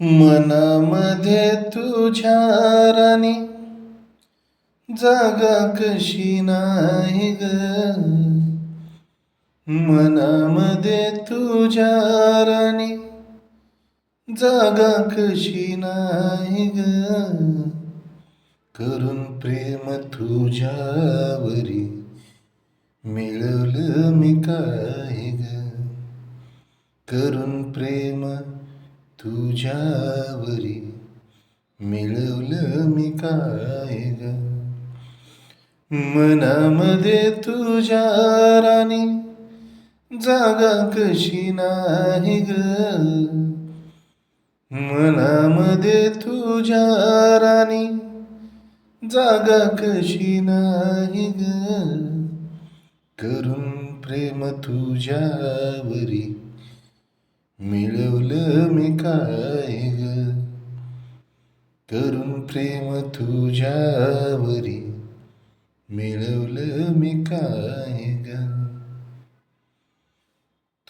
मनामध्ये तुझ्या राणी. जागा कशी नाही ग? मनामध्ये तुझ्या राणी. जागा कशी नाही ग? करून प्रेम तुझ्यावरी मिळवलं मी काय ग? करून प्रेम तुझ्यावरी मिळवलं मी काय ग? मनामध्ये तुझ्या राणी जागा कशी नाही ग? मनामध्ये तुझ्या राणी जागा कशी नाही ग? करून प्रेम तुझ्यावरी मिळवलं मी काय ग? करून प्रेम तुझ्यावरी मिळवलं मी काय ग?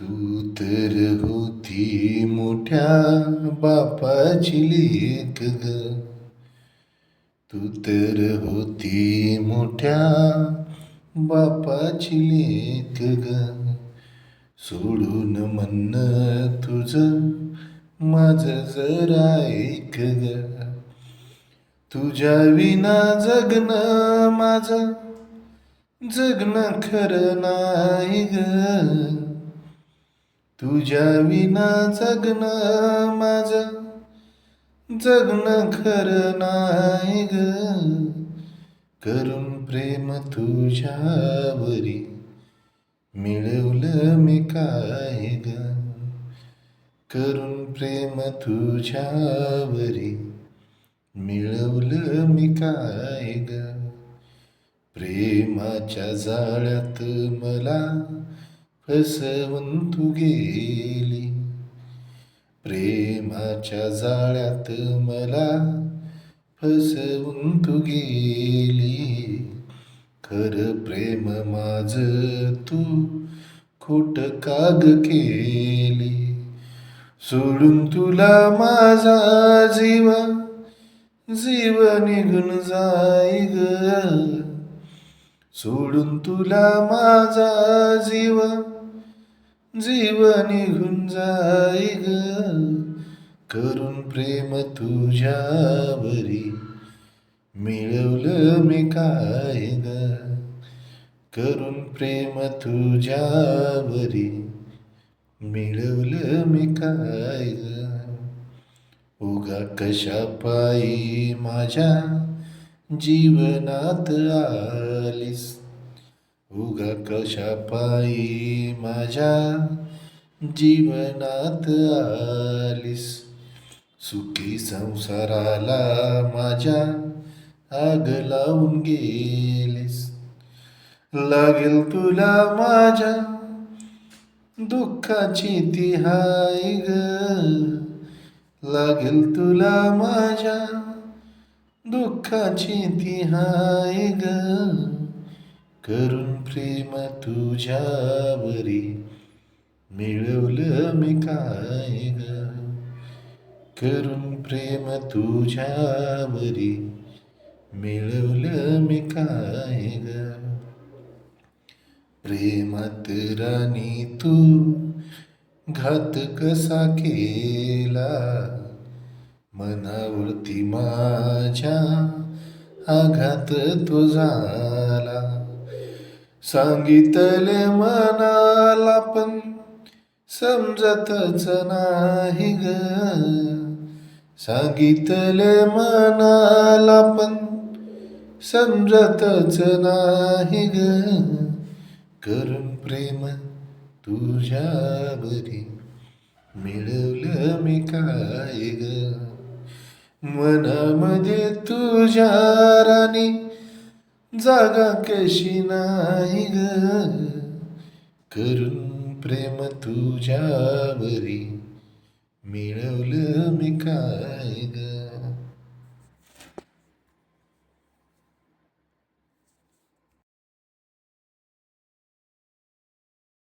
तू तर होती मोठ्या बापाची लेख ग. तू तर होती मोठ्या बापाची लेख ग. सोडून म्हणणं तुझं माझं जरा ऐक ग. तुझ्या विना जगणं माझं जगणं खरं नाही ग. तुझ्या विना जगणं माझं जगणं खरं नाही ग. करून प्रेम तुझ्यावरी मिळवलं मी काय ग? करून प्रेम तुझ्यावरी मिळवलं मी काय ग? प्रेमाच्या जाळ्यात मला फसवून तू गेली. प्रेमाच्या जाळ्यात मला फसवून तू गेली. खर प्रेम माझ तू खोट काग केली. सोडून तुला माझा जीव जीव निघून जाई ग सोडून तुला माझा जीव जीव निघून जाई ग करून प्रेम तुझ्यावरी मिळवलं मी काय ग करून प्रेम तुझ्यावरी. मिळवलं मी काय ग उगा कशा पायी माझ्या जीवनात आलीस? उगा कशा पायी माझ्या जीवनात आलीस? सुखी संसाराला माझ्या आग लावून गेलीस लागेल तुला माझ्या दुःखाची तिहाई ग. लागेल तुला माझ्या दुःखाची तिहाई ग. करून प्रेम तुझ्यावरी मिळवलं मी काय ग. करून प्रेम तुझ्यावरी मिळवलं मी काय ग? प्रेमात राणी तू घात कसा केला मनावरती माझ्या आघात तो झाला. सांगितले मनाला पण समजतच नाही ग. सांगितले मनाला पण समजतच नाही ग. करून प्रेम तुझ्यावरी मिळवलं मी काय ग? मनामध्ये तुझ्या राणी जागा कशी नाही ग? करून प्रेम तुझ्यावरी मिळवलं मी काय